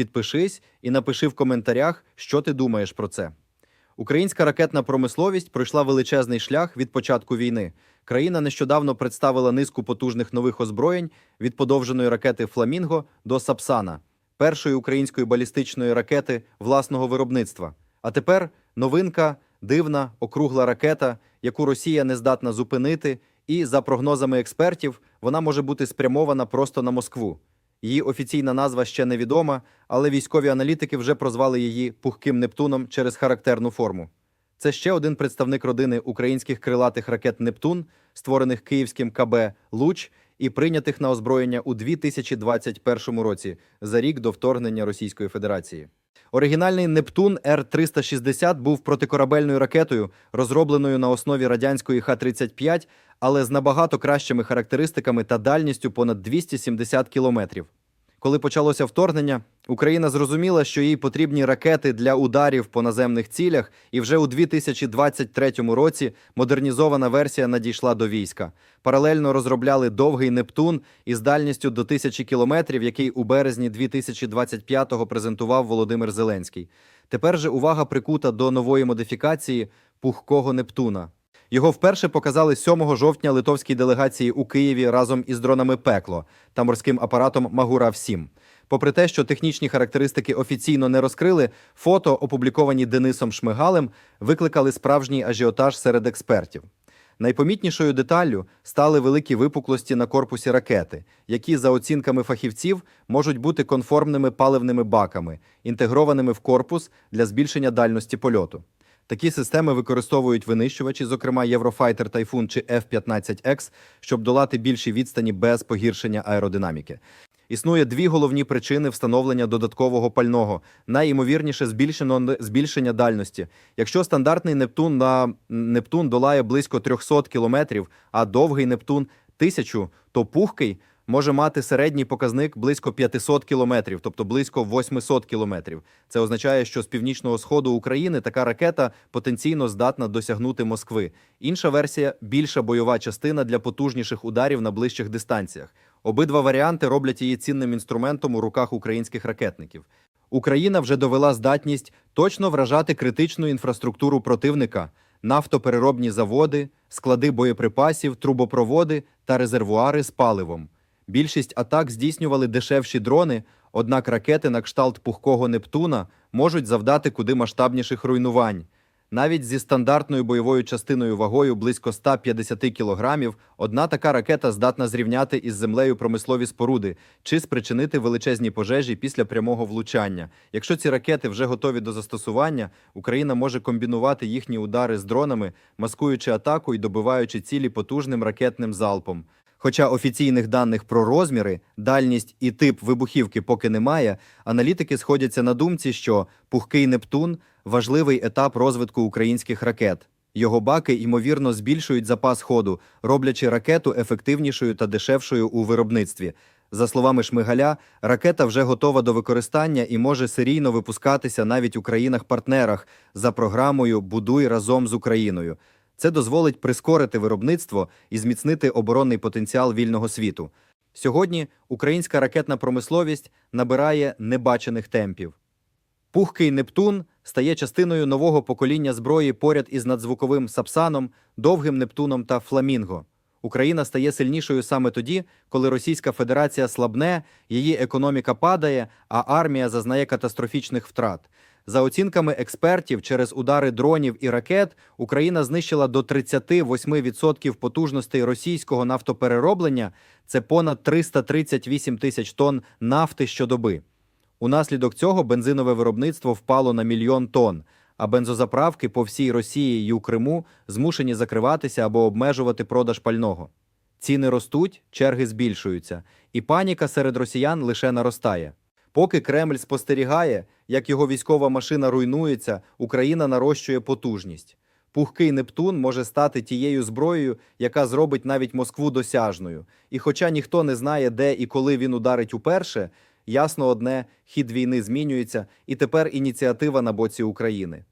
Підпишись і напиши в коментарях, що ти думаєш про це. Українська ракетна промисловість пройшла величезний шлях від початку війни. Країна нещодавно представила низку потужних нових озброєнь від подовженої ракети Фламінго до Сапсана, першої української балістичної ракети власного виробництва. А тепер новинка, дивна, округла ракета, яку Росія не здатна зупинити, і, за прогнозами експертів, вона може бути спрямована просто на Москву. Її офіційна назва ще невідома, але військові аналітики вже прозвали її пухким Нептуном через характерну форму. Це ще один представник родини українських крилатих ракет Нептун, створених київським КБ Луч і прийнятих на озброєння у 2021 році за рік до вторгнення Російської Федерації. Оригінальний Нептун Р-360 був протикорабельною ракетою, розробленою на основі радянської Х-35, але з набагато кращими характеристиками та дальністю понад 270 кілометрів. Коли почалося вторгнення, Україна зрозуміла, що їй потрібні ракети для ударів по наземних цілях, і вже у 2023 році модернізована версія надійшла до війська. Паралельно розробляли довгий Нептун із дальністю до тисячі кілометрів, який у березні 2025-го презентував Володимир Зеленський. Тепер же увага прикута до нової модифікації пухкого Нептуна. Його вперше показали 7 жовтня литовській делегації у Києві разом із дронами Пекло та морським апаратом Магурав 7 Попри те, що технічні характеристики офіційно не розкрили, фото, опубліковані Денисом Шмигалем, викликали справжній ажіотаж серед експертів. Найпомітнішою деталлю стали великі випуклості на корпусі ракети, які, за оцінками фахівців, можуть бути конформними паливними баками, інтегрованими в корпус для збільшення дальності польоту. Такі системи використовують винищувачі, зокрема Eurofighter Typhoon чи F-15X, щоб долати більші відстані без погіршення аеродинаміки. Існує дві головні причини встановлення додаткового пального. Найімовірніше збільшено збільшення дальності. Якщо стандартний Нептун на Нептун долає близько 300 кілометрів, а довгий Нептун 1000, то пухкий може мати середній показник близько 500 кілометрів, тобто близько 800 кілометрів. Це означає, що з північного сходу України така ракета потенційно здатна досягнути Москви. Інша версія більша бойова частина для потужніших ударів на ближчих дистанціях. Обидва варіанти роблять її цінним інструментом у руках українських ракетників. Україна вже довела здатність точно вражати критичну інфраструктуру противника, нафтопереробні заводи, склади боєприпасів, трубопроводи та резервуари з паливом. Більшість атак здійснювали дешевші дрони, однак ракети на кшталт пухкого Нептуна можуть завдати куди масштабніших руйнувань. Навіть зі стандартною бойовою частиною вагою близько 150 кілограмів одна така ракета здатна зрівняти із землею промислові споруди чи спричинити величезні пожежі після прямого влучання. Якщо ці ракети вже готові до застосування, Україна може комбінувати їхні удари з дронами, маскуючи атаку і добиваючи цілі потужним ракетним залпом. Хоча офіційних даних про розміри, дальність і тип вибухівки поки немає, аналітики сходяться на думці, що пухкий Нептун важливий етап розвитку українських ракет. Його баки ймовірно збільшують запас ходу, роблячи ракету ефективнішою та дешевшою у виробництві. За словами Шмигаля, ракета вже готова до використання і може серійно випускатися навіть у країнах-партнерах за програмою Будуй разом з Україною. Це дозволить прискорити виробництво і зміцнити оборонний потенціал вільного світу. Сьогодні українська ракетна промисловість набирає небачених темпів. Пухкий Нептун стає частиною нового покоління зброї поряд із надзвуковим Сапсаном, довгим Нептуном та Фламінго. Україна стає сильнішою саме тоді, коли Російська Федерація слабне, її економіка падає, а армія зазнає катастрофічних втрат. За оцінками експертів, через удари дронів і ракет Україна знищила до 38% потужностей російського нафтоперероблення. Це понад 338 тисяч тонн нафти щодоби. Унаслідок цього бензинове виробництво впало на мільйон тонн, а бензозаправки по всій Росії і у Криму змушені закриватися або обмежувати продаж пального. Ціни ростуть, черги збільшуються, і паніка серед росіян лише наростає. Поки Кремль спостерігає, як його військова машина руйнується, Україна нарощує потужність. Пухкий Нептун може стати тією зброєю, яка зробить навіть Москву досяжною. І хоча ніхто не знає, де і коли він ударить уперше, ясно одне, хід війни змінюється, і тепер ініціатива на боці України.